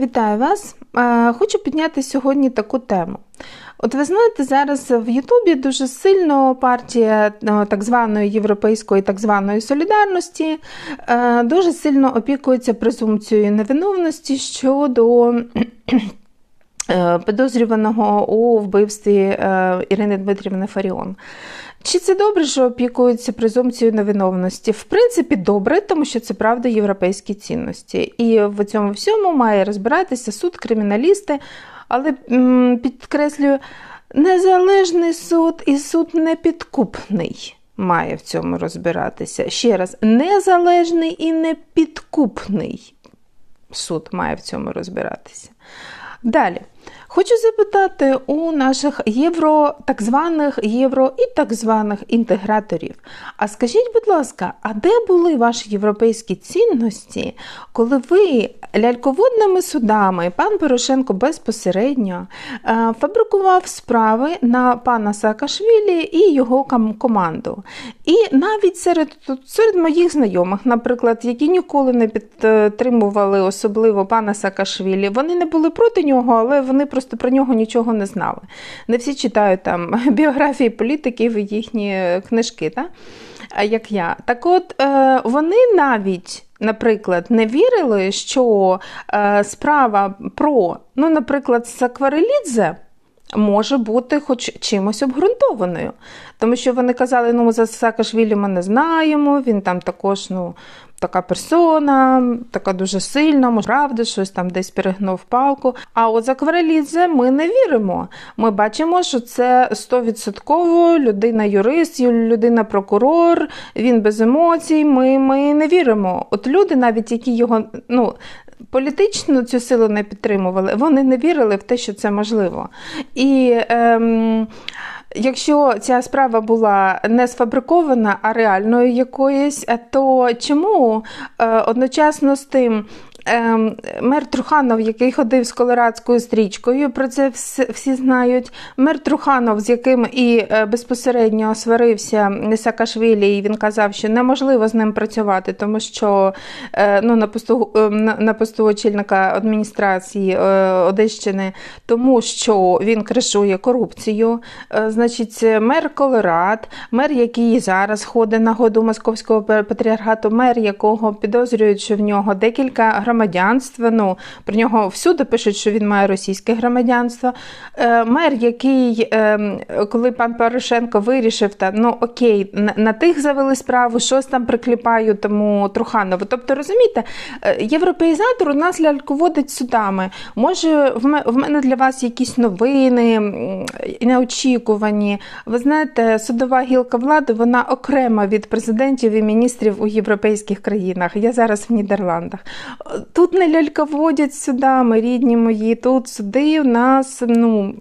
Вітаю вас! Хочу підняти сьогодні таку тему. От ви знаєте, зараз в Ютубі дуже сильно партія ну, так званої європейської так званої солідарності е, дуже сильно опікується презумпцією невиновності щодо е, підозрюваного у вбивстві е, Ірини Дмитрівни Фаріон. Чи це добре, що опікуються презумпцією невиновності? В принципі, добре, тому що це правда європейські цінності. І в цьому всьому має розбиратися суд, криміналісти, але підкреслюю, незалежний суд і суд непідкупний має в цьому розбиратися. Ще раз, незалежний і непідкупний суд має в цьому розбиратися. Далі. Хочу запитати у наших євро, так званих євро і так званих інтеграторів. А скажіть, будь ласка, а де були ваші європейські цінності, коли ви ляльководними судами, пан Порошенко безпосередньо е, фабрикував справи на пана Саакашвілі і його команду? І навіть серед серед моїх знайомих, наприклад, які ніколи не підтримували особливо пана Саакашвілі, вони не були проти нього, але вони просто просто про нього нічого не знали. Не всі читають там біографії політиків і їхні книжки, та? як я. Так от е, вони навіть. Наприклад, не вірили, що е, справа про, ну, наприклад, Сакварелідзе може бути хоч чимось обґрунтованою. Тому що вони казали, ну, за Саакашвілі ми не знаємо, він там також ну, така персона, така дуже сильна, може, правда, щось там десь перегнув палку. А от за Кварелідзе ми не віримо. Ми бачимо, що це 100% людина-юрист, людина-прокурор, він без емоцій. Ми ми не віримо. От люди, навіть які його ну, політично цю силу не підтримували, вони не вірили в те, що це можливо. І ем, Якщо ця справа була не сфабрикована, а реальною якоюсь, то чому е, одночасно з тим мер Труханов, який ходив з колорадською стрічкою, про це всі знають. Мер Труханов, з яким і е, безпосередньо сварився Саакашвілі, і він казав, що неможливо з ним працювати, тому що е, ну, на посту ем, на посту очільника адміністрації е, Одещини, тому що він кришує корупцію. Значить, мер Колорад, мер, який зараз ходить на году московського патріархату, мер якого підозрюють, що в нього декілька громадян громадянства. Ну, Про нього всюди пишуть, що він має російське громадянство. Е, мер, який, е, коли пан Порошенко вирішив, та ну окей, на, на тих завели справу, щось там прикліпаю тому Труханову. Тобто, розумієте, е, європеїзатор у нас ляльководить судами. Може, в мене для вас якісь новини неочікувані. Ви знаєте, судова гілка влади вона окрема від президентів і міністрів у європейських країнах. Я зараз в Нідерландах. Тут не ляльководять судами, рідні мої, тут суди у нас ну,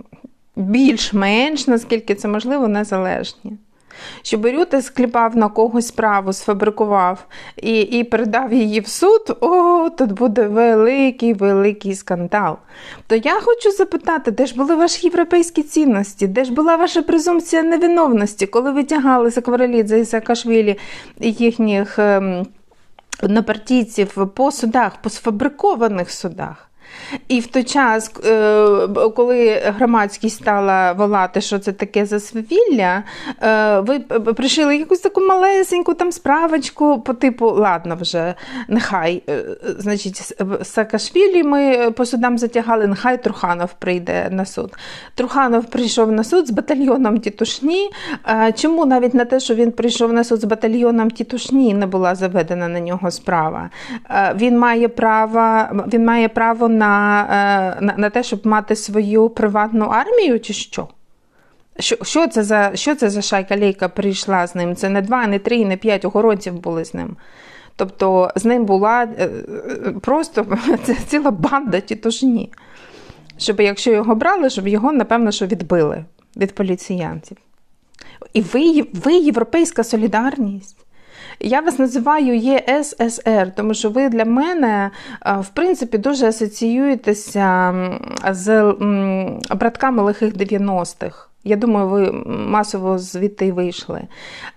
більш-менш, наскільки це можливо, незалежні. Що Берюта скліпав на когось справу, сфабрикував і і передав її в суд, о, тут буде великий великий скандал. То я хочу запитати, де ж були ваші європейські цінності, де ж була ваша презумпція невиновності, коли ви тягали за Кварелідзе і Саакашвілі їхніх. Ем, однопартійців по судах, по сфабрикованих судах. І в той час, е, коли громадськість стала волати, що це таке за свавілля, е, ви пришили якусь таку малесеньку там справочку по типу, ладно, вже нехай. Е, значить, Саакашвілі ми по судам затягали, нехай Труханов прийде на суд. Труханов прийшов на суд з батальйоном Тітушні. Чому навіть на те, що він прийшов на суд з батальйоном Тітушні, не була заведена на нього справа? Він має право, він має право на е, на, на те, щоб мати свою приватну армію, чи що? Що що, це за що це за шайка лейка прийшла з ним? Це не два, не три, не п'ять охоронців були з ним. Тобто з ним була е, просто це ціла банда тітушні. Щоб якщо його брали, щоб його, напевно, що відбили від поліціянтів. І ви, ви європейська солідарність. Я вас називаю ЄССР, тому що ви для мене, е, в принципі, дуже асоціюєтеся з братками лихих 90-х. Я думаю, ви масово звідти вийшли.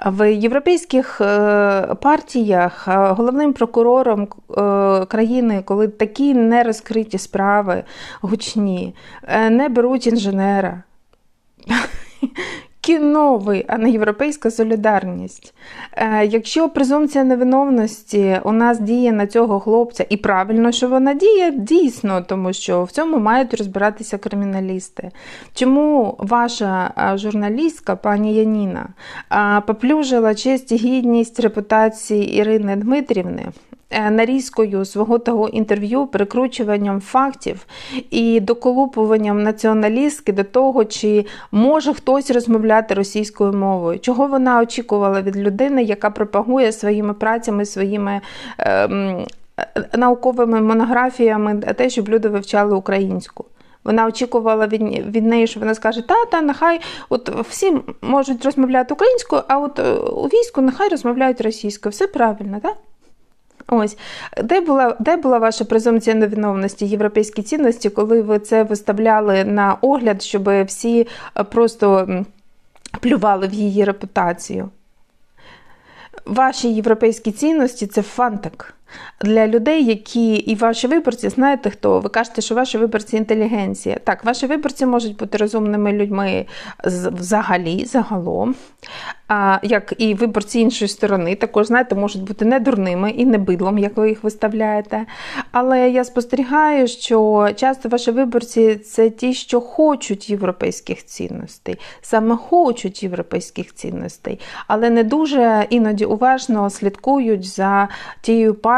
В європейських е, партіях е, головним прокурором е, країни, коли такі нерозкриті справи гучні, не беруть інженера. Кіновий, а не європейська солідарність. Е, Якщо презумпція невиновності у нас діє на цього хлопця, і правильно, що вона діє, дійсно, тому що в цьому мають розбиратися криміналісти. Чому ваша журналістка, пані Яніна, поплюжила честь і гідність репутації Ірини Дмитрівни? Е, нарізкою свого того інтерв'ю, перекручуванням фактів і доколупуванням націоналістки до того, чи може хтось розмовляти російською мовою, чого вона очікувала від людини, яка пропагує своїми працями, своїми. Е, Науковими монографіями те, щоб люди вивчали українську. Вона очікувала від від неї, що вона скаже, та, та, нехай от всі можуть розмовляти українською, а от е, у війську нехай розмовляють російською. Все правильно, так? Ось де була де була ваша презумпція невиновності, європейські цінності, коли ви це виставляли на огляд, щоб всі е, просто плювали в її репутацію? Ваші європейські цінності це фантик для людей, які і ваші виборці, знаєте хто? Ви кажете, що ваші виборці інтелігенція. Так, ваші виборці можуть бути розумними людьми взагалі, загалом як і виборці іншої сторони, також, знаєте, можуть бути не дурними і не бидлом, як ви їх виставляєте. Але я спостерігаю, що часто ваші виборці це ті, що хочуть європейських цінностей, саме хочуть європейських цінностей, але не дуже іноді уважно слідкують за тією партією,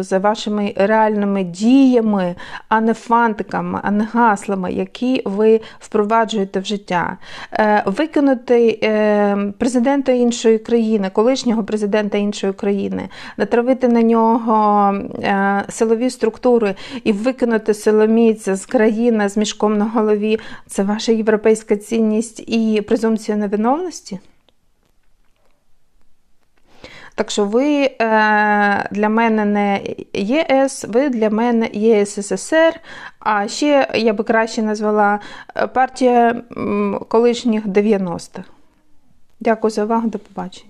за вашими реальними діями, а не фантиками, а не гаслами, які ви впроваджуєте в життя. Е, викинути е, президента іншої країни, колишнього президента іншої країни, натравити на нього е, силові структури і викинути силомійця з країни з мішком на голові це ваша європейська цінність і презумпція невиновності? Так що ви е, для мене не ЄС, ви для мене є СССР, а ще я би краще назвала е, партія колишніх 90-х. Дякую за увагу, до побачення.